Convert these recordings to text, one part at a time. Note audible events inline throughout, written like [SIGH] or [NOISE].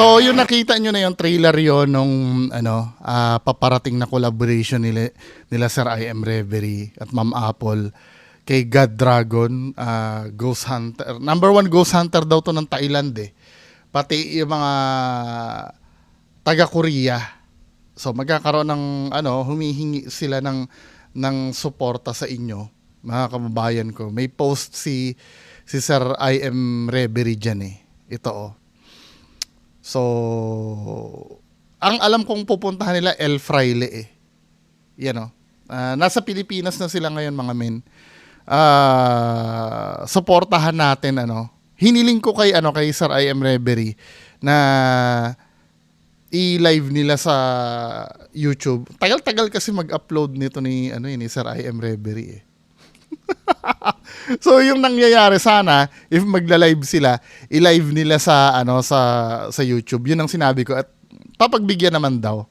So, yung nakita nyo na yung trailer yon nung ano, ah, paparating na collaboration nila, nila Sir I Reverie at Ma'am Apple kay God Dragon, ah, Ghost Hunter. Number one Ghost Hunter daw to ng Thailand eh. Pati yung mga taga Korea. So magkakaroon ng ano, humihingi sila ng ng suporta sa inyo, mga kababayan ko. May post si si Sir I Am Reverie dyan eh. Ito oh. So, ang alam kong pupuntahan nila El Fraile eh. Yan oh. Ah, nasa Pilipinas na sila ngayon mga men. Ah, suportahan natin ano. Hiniling ko kay ano kay Sir I Am Reverie na i-live nila sa YouTube. Tagal-tagal kasi mag-upload nito ni ano yun, ni Sir I Am Reverie eh. [LAUGHS] so yung nangyayari sana if magla-live sila, i-live nila sa ano sa sa YouTube. Yun ang sinabi ko at papagbigyan naman daw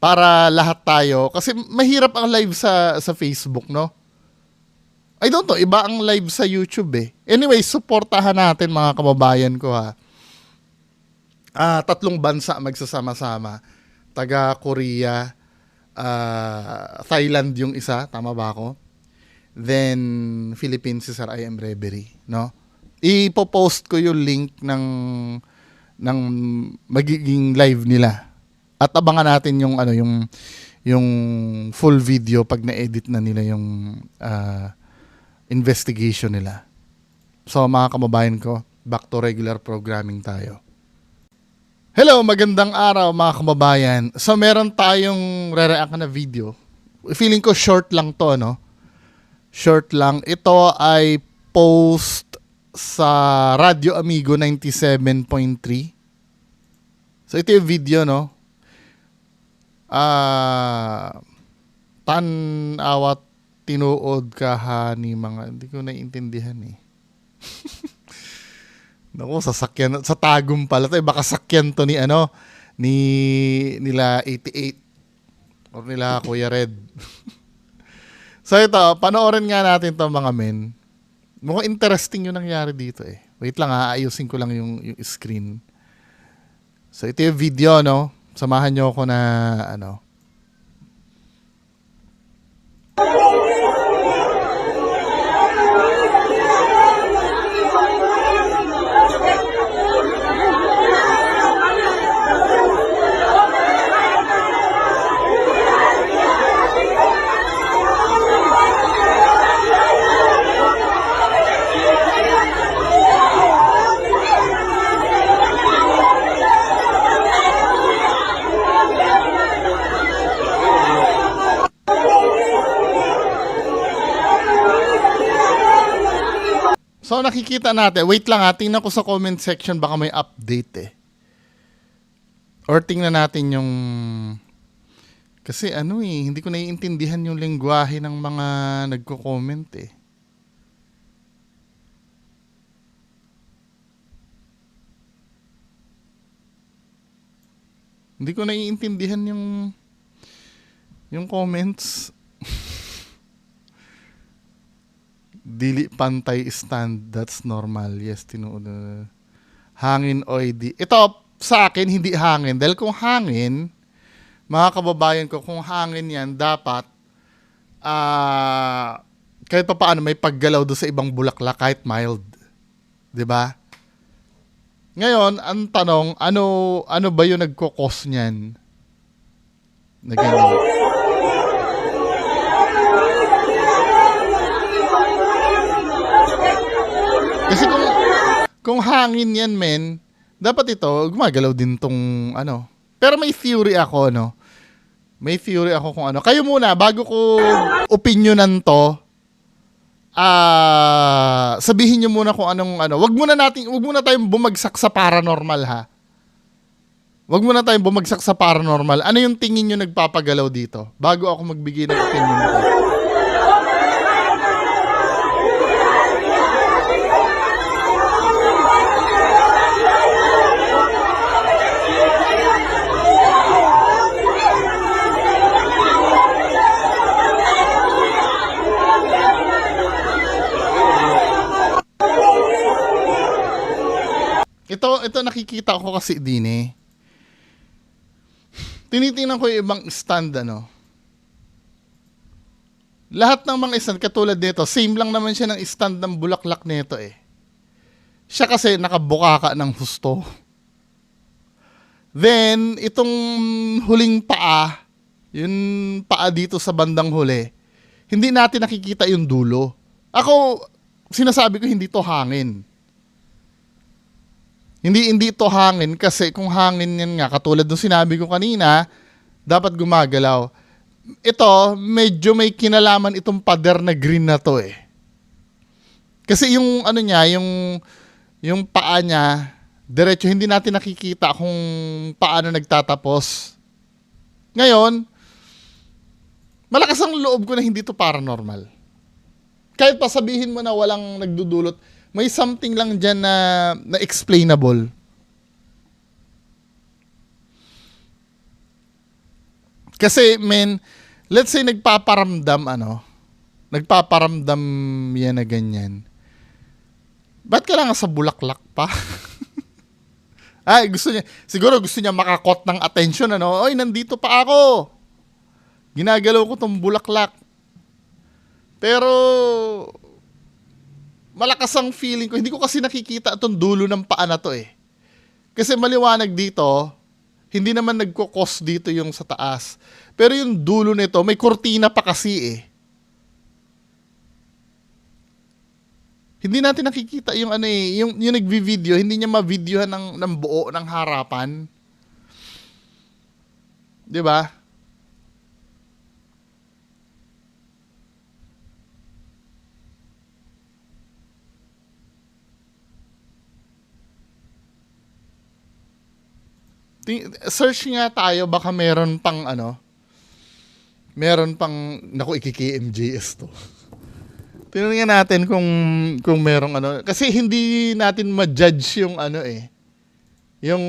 para lahat tayo kasi mahirap ang live sa sa Facebook, no? I don't know, iba ang live sa YouTube eh. Anyway, suportahan natin mga kababayan ko ha. Ah, tatlong bansa magsasama-sama. Taga Korea, ah, Thailand yung isa, tama ba ako? Then Philippines si Sir I Am Reverie, no? Ipo-post ko yung link ng ng magiging live nila. At abangan natin yung ano yung yung full video pag na-edit na nila yung ah, investigation nila. So mga kababayan ko, back to regular programming tayo. Hello, magandang araw mga kababayan. So meron tayong re-react na video. Feeling ko short lang to, no? Short lang. Ito ay post sa Radio Amigo 97.3. So ito yung video, no? Ah, tan awat tinuod ka ha ni mga hindi ko naiintindihan eh. [LAUGHS] Naku, sasakyan sa tagum pala to. Eh, baka sakyan to ni ano ni nila 88 or nila Kuya Red. [LAUGHS] so ito, panoorin nga natin to mga men. Mukhang interesting yung nangyari dito eh. Wait lang ha, ayusin ko lang yung, yung screen. So ito yung video, no? Samahan nyo ako na, ano, So nakikita natin, wait lang ha, tingnan ko sa comment section baka may update eh. Or tingnan natin yung kasi ano eh, hindi ko naiintindihan yung lengguwahe ng mga nagko-comment eh. Hindi ko naiintindihan yung yung comments. [LAUGHS] Dili pantay stand, that's normal. Yes, tinuod. na- hangin oy di. Ito, sa akin, hindi hangin. Dahil kung hangin, mga kababayan ko, kung hangin yan, dapat, ah, kahit pa paano, may paggalaw do sa ibang bulaklak, kahit mild. 'Di ba? Ngayon, ang tanong, ano, ano ba yung nagkukos niyan? Na ganyan. Kasi kung kung hangin yan, men, dapat ito, gumagalaw din tong ano. Pero may theory ako, no? May theory ako kung ano. Kayo muna, bago ko opinionan to, ah sabihin nyo muna kung anong ano. Wag muna natin, wag muna tayong bumagsak sa paranormal, ha? Wag muna tayong bumagsak sa paranormal. Ano yung tingin nyo nagpapagalaw dito? Bago ako magbigay ng opinion ko. Ito, ito nakikita ko kasi din eh. tinitingnan ko yung ibang stand, ano. Lahat ng mga stand, katulad nito, same lang naman siya ng stand ng bulaklak nito eh. Siya kasi nakabuka ka ng husto. Then, itong huling paa, yung paa dito sa bandang huli, hindi natin nakikita yung dulo. Ako, sinasabi ko hindi to hangin. Hindi hindi to hangin kasi kung hangin yan nga, katulad ng sinabi ko kanina, dapat gumagalaw. Ito, medyo may kinalaman itong pader na green na to eh. Kasi yung ano niya, yung yung paa niya, diretso hindi natin nakikita kung paano nagtatapos. Ngayon, malakas ang loob ko na hindi to paranormal. Kahit pa sabihin mo na walang nagdudulot, may something lang dyan na, na explainable. Kasi, men, let's say nagpaparamdam, ano, nagpaparamdam yan na ganyan. Ba't kailangan sa bulaklak pa? [LAUGHS] Ay, gusto niya, siguro gusto niya makakot ng attention, ano, oy, nandito pa ako. Ginagalaw ko tong bulaklak. Pero, malakas ang feeling ko. Hindi ko kasi nakikita itong dulo ng paa na to eh. Kasi maliwanag dito, hindi naman nagkukos dito yung sa taas. Pero yung dulo nito, may kortina pa kasi eh. Hindi natin nakikita yung ano eh, yung, yung nagvi-video, hindi niya ma-videohan ng, ng buo ng harapan. 'Di ba? Search nga tayo, baka meron pang ano, meron pang, naku, iki-KMJS to. [LAUGHS] Tingnan natin kung kung merong ano kasi hindi natin ma-judge yung ano eh. Yung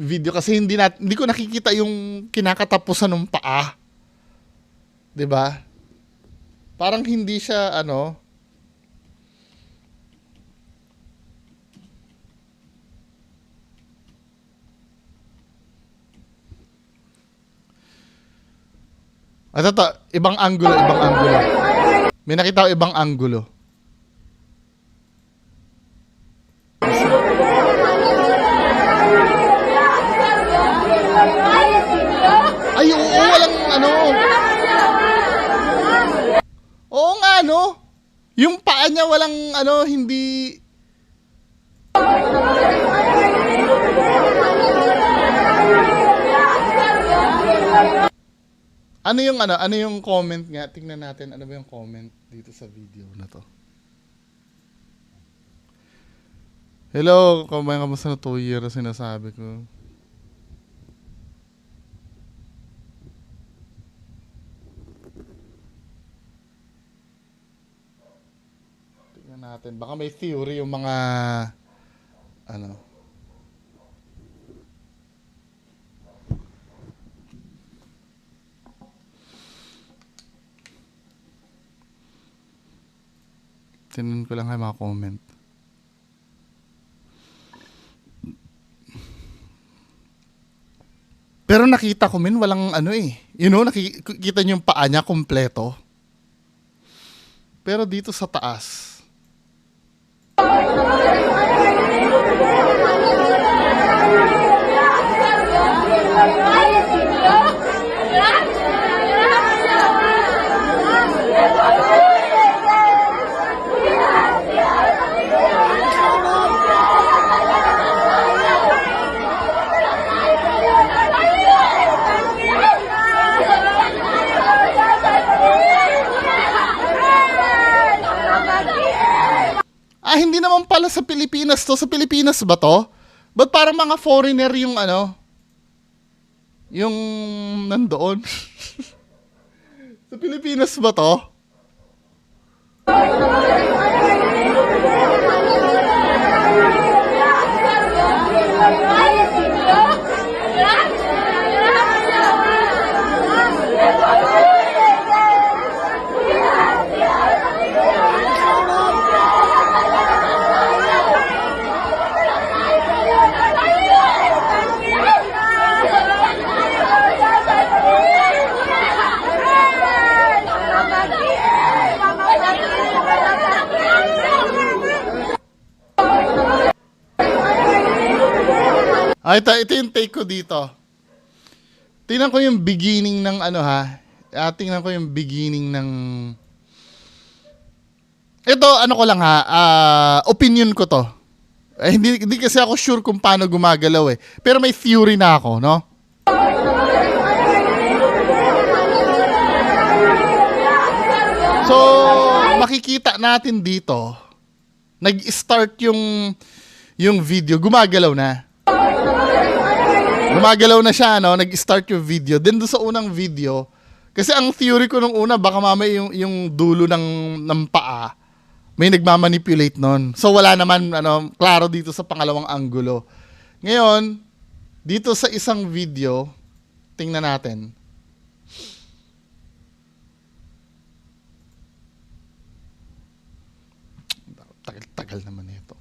video kasi hindi nat hindi ko nakikita yung kinakatapusan ng paa. 'Di ba? Parang hindi siya ano At ito, ibang angulo, ibang angulo. May nakita ko ibang angulo. Ay, oo, walang ano. Oo nga, no? Yung paa niya walang ano, hindi... Ano yung ano, ano yung comment nga? Tingnan natin ano ba yung comment dito sa video na to. Hello, kumain kamusta na 2 years sinasabi ko. Tingnan natin. Baka may theory yung mga ano. Tinan ko lang kayo mga comment. Pero nakita ko min walang ano eh. You know, nakikita niyo yung paa niya kompleto. Pero dito sa taas, to. Sa Pilipinas ba to? Ba't parang mga foreigner yung ano? Yung nandoon? [LAUGHS] sa Pilipinas ba to? Ito, ito yung take ko dito. Tingnan ko yung beginning ng ano ha. Ah, tingnan ko yung beginning ng... Ito, ano ko lang ha. ah, opinion ko to. Eh, hindi, hindi kasi ako sure kung paano gumagalaw eh. Pero may theory na ako, no? So, makikita natin dito, nag-start yung yung video, gumagalaw na. Gumagalaw na siya, no? Nag-start yung video. Then doon sa unang video, kasi ang theory ko nung una, baka mamaya yung, yung dulo ng, ng paa, may nagmamanipulate nun. So wala naman, ano, klaro dito sa pangalawang anggulo. Ngayon, dito sa isang video, tingnan natin. Tagal-tagal naman ito.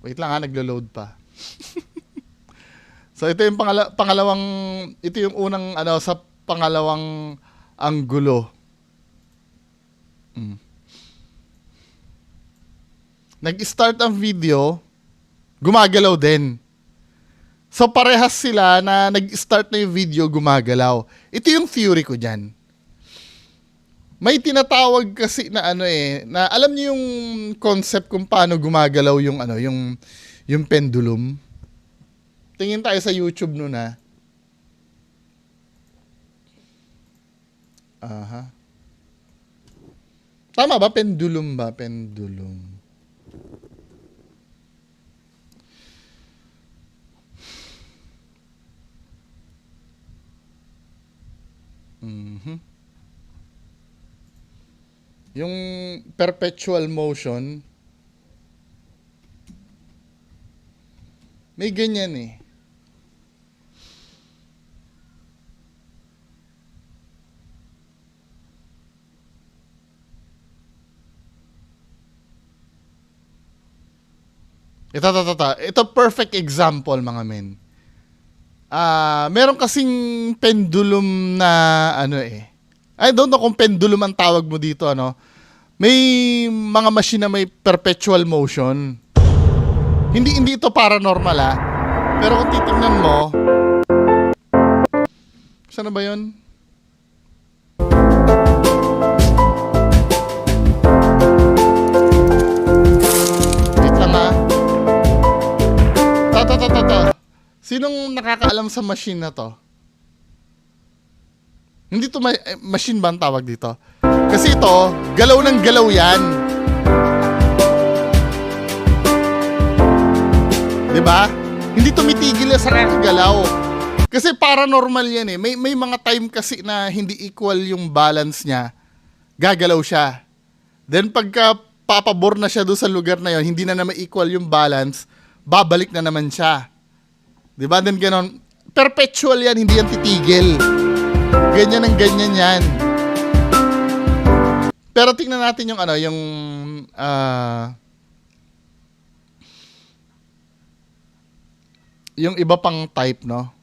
Wait lang ha, naglo-load pa. [LAUGHS] so ito yung pangala- pangalawang, ito yung unang ano sa pangalawang anggulo. Mm. Nag-start ang video, gumagalaw din. So parehas sila na nag-start na yung video, gumagalaw. Ito yung theory ko dyan. May tinatawag kasi na ano eh, na alam niyo yung concept kung paano gumagalaw yung ano, yung yung pendulum. Tingin tayo sa YouTube noon ha. Aha. Tama ba? Pendulum ba? Pendulum. Mhm. Yung perpetual motion, may ganyan eh. Ito, ito, ito, ito. Perfect example mga men. Ah, meron kasing pendulum na ano eh. I don't know kung pendulum ang tawag mo dito ano. May mga machine na may perpetual motion. Hindi hindi ito paranormal ah. Pero kung titingnan mo Saan na ba 'yon? Wait lang ah. Sinong nakakaalam sa machine na to? Hindi to ma- eh, machine ba ang tawag dito? Kasi ito, galaw ng galaw yan. 'Di ba? Hindi tumitigil sa kakagalaw. Kasi paranormal yan eh. May, may mga time kasi na hindi equal yung balance niya. Gagalaw siya. Then pagka papabor na siya doon sa lugar na yon, hindi na naman equal yung balance, babalik na naman siya. 'Di ba? Then ganon. Perpetual yan, hindi yan titigil. Ganyan ang ganyan yan. Pero tingnan natin yung ano, yung ah yung iba pang type, no?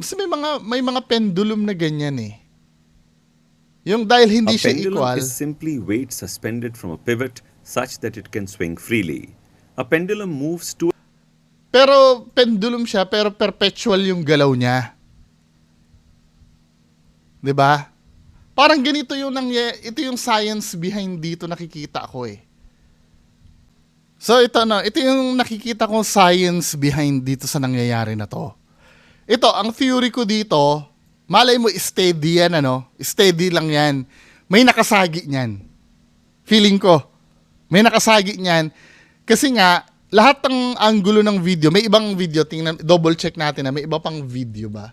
Kasi may mga may mga pendulum na ganyan eh. Yung dahil hindi a siya pendulum equal. is simply weight suspended from a pivot such that it can swing freely. A pendulum moves to Pero pendulum siya, pero perpetual yung galaw niya. 'Di ba? Parang ganito yung nangya, ito yung science behind dito nakikita ko eh. So ito na, ito yung nakikita kong science behind dito sa nangyayari na to. Ito, ang theory ko dito, malay mo steady yan ano, steady lang yan. May nakasagi niyan. Feeling ko, may nakasagi niyan. Kasi nga, lahat ng angulo ng video, may ibang video, tingnan, double check natin na may iba pang video ba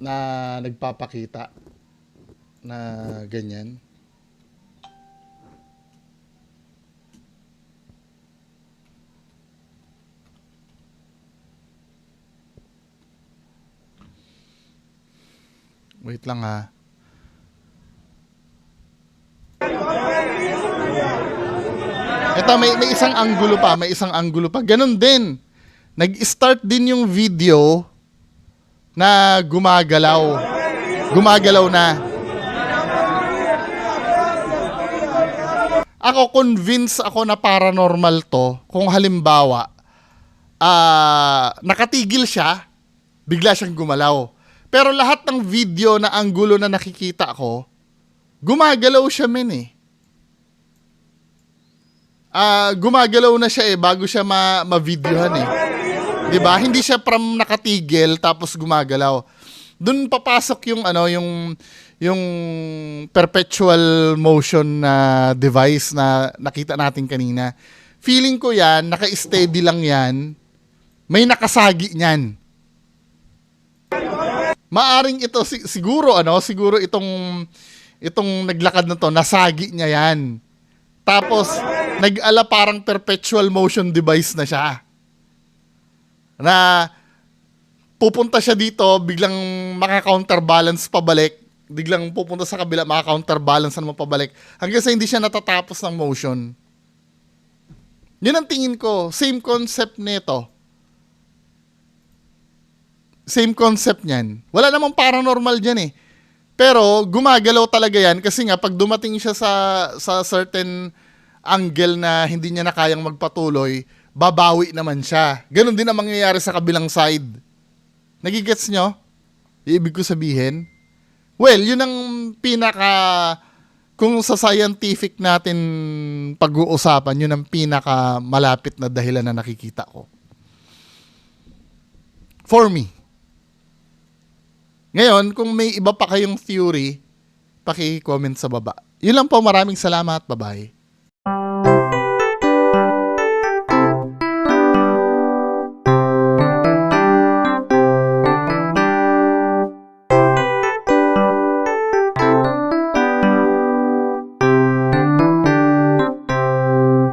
na nagpapakita na ganyan. Wait lang ha. Ito, may, may isang anggulo pa, may isang anggulo pa. Ganon din. Nag-start din yung video na gumagalaw. Gumagalaw na. Ako convinced ako na paranormal to kung halimbawa ah nakatigil siya, bigla siyang gumalaw. Pero lahat ng video na anggulo na nakikita ko, gumagalaw siya men eh. Ah, gumagalaw na siya eh bago siya ma ma-videohan eh. 'Di ba? Hindi siya from nakatigil tapos gumagalaw. Doon papasok yung ano yung yung perpetual motion na device na nakita natin kanina. Feeling ko 'yan, naka-steady lang 'yan. May nakasagi niyan. Maaring ito si- siguro ano, siguro itong itong naglakad na to, nasagi niya 'yan. Tapos nag-ala parang perpetual motion device na siya. Na pupunta siya dito, biglang maka-counterbalance pabalik, biglang pupunta sa kabila, maka-counterbalance na naman pabalik, hanggang sa hindi siya natatapos ng motion. Yun ang tingin ko, same concept nito. Same concept niyan. Wala namang paranormal dyan eh. Pero gumagalaw talaga yan kasi nga pag dumating siya sa sa certain angle na hindi niya na kayang magpatuloy, babawi naman siya. Ganon din ang mangyayari sa kabilang side. Nagigets nyo? Ibig ko sabihin? Well, yun ang pinaka... Kung sa scientific natin pag-uusapan, yun ang pinaka malapit na dahilan na nakikita ko. For me. Ngayon, kung may iba pa kayong theory, paki-comment sa baba. Yun lang po, maraming salamat. Bye-bye.